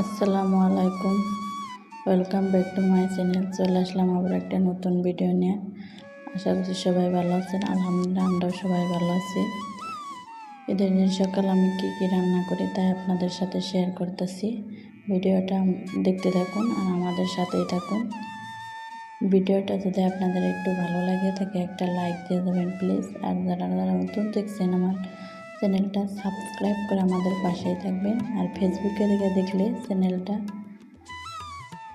আসসালামু আলাইকুম। Welcome back to my channel চলে আসলাম আবার একটা নতুন ভিডিও নিয়ে। আশা করছি সবাই ভালো আছেন। আলহামদুলিল্লাহ, আমরাও সবাই ভালো আছি। ঈদের দিন সকাল আমি কী কী রান্না করি তাই আপনাদের সাথে শেয়ার করতেছি। ভিডিওটা দেখতে থাকুন আর আমাদের সাথেই থাকুন। ভিডিওটা যদি আপনাদের একটু ভালো লাগে থাকে একটা লাইক দিয়ে দেবেন প্লিজ আর যারা যারা নতুন দেখছেন আমার চ্যানেলটা সাবস্ক্রাইব করে আমাদের পাশেই থাকবেন আর ফেসবুকে থেকে দেখলে চ্যানেলটা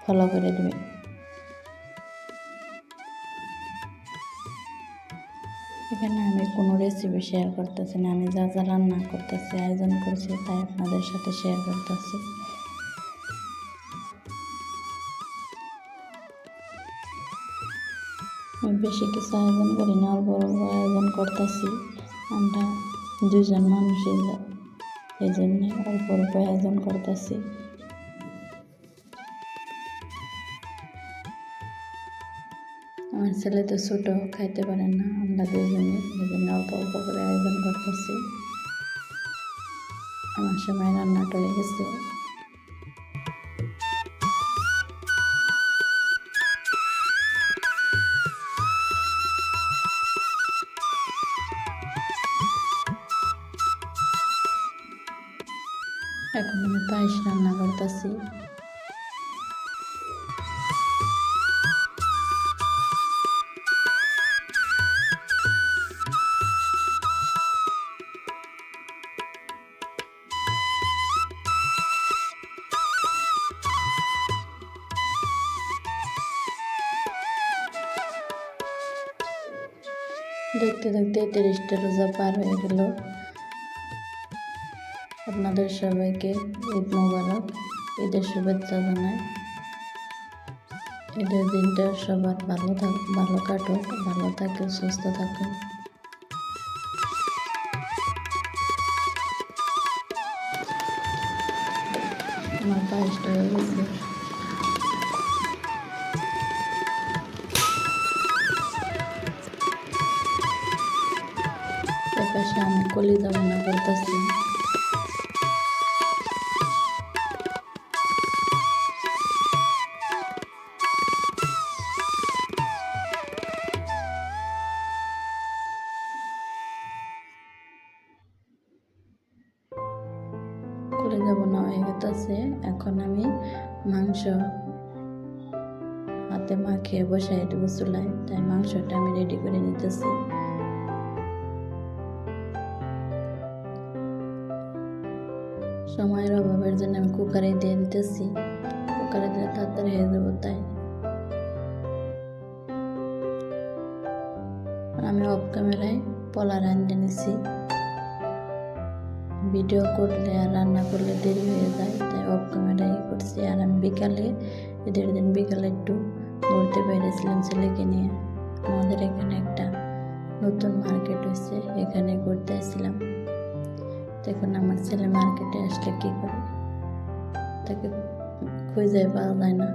ফলো করে দেবেন। এখানে আমি কোনো রেসিপি শেয়ার করতেছি না, আমি যা যা রান্না করতেছি, আয়োজন করছি তাই আপনাদের সাথে শেয়ার করতেছি। আমি বেশি কিছু আয়োজন করি না অল্প অল্প আয়োজন করতেছি। আমরা দুজন মানুষ এই জন্য অল্প অল্প আয়োজন করতেছি। আমার ছেলে তো ছোট, খাইতে পারে না। আমরা দুজনে এই জন্য অল্প অল্প করে আয়োজন করতেছি। আমার সময় রান্নাটা হয়ে এখন আমি পায়েস রান্না করতেছি। দেখতে দেখতে তিরিশটা রোজা পার হয়ে গেল। আপনাদের সবাইকে ঈদ মোবারক, ঈদের শুভেচ্ছা জানাই। ঈদের দিনটা সবার ভালো থাক, ভালো কাটুক, ভালো থাকুক সুস্থ থাকুক আমার পায়েসটা হয়ে গেছে। এপাশে আমি কলিজা রান্না করতেছি কলিজা বোনা হয়ে গেছে এখন আমি মাংস হাতে মাখিয়ে বসাই দেবো চুলায়, তাই মাংসটা আমি রেডি করে নিতেছি। সময়ের অভাবের জন্য আমি কুকারে দিয়ে দিতেছি। কুকারে দিলে তাড়াতাড়ি হয়ে যাব, তাই। আমি অফ ক্যামেরায় পলা রান্ধে নিছি ভিডিও করলে আর রান্না করলে দেরি হয়ে যায়, তাই অফ ক্যামেরায় করছি। আর আমি বিকালে ঈদের দিন বিকালে একটু ঘুরতে বেরিয়েছিলাম ছেলেকে নিয়ে, আমাদের এখানে একটা নতুন মার্কেট হয়েছে, এখানে ঘুরতে আসছিলাম। তখন আমার ছেলে মার্কেটে আসলে কী করে? তাকে খুঁজে পাওয়া যায় না।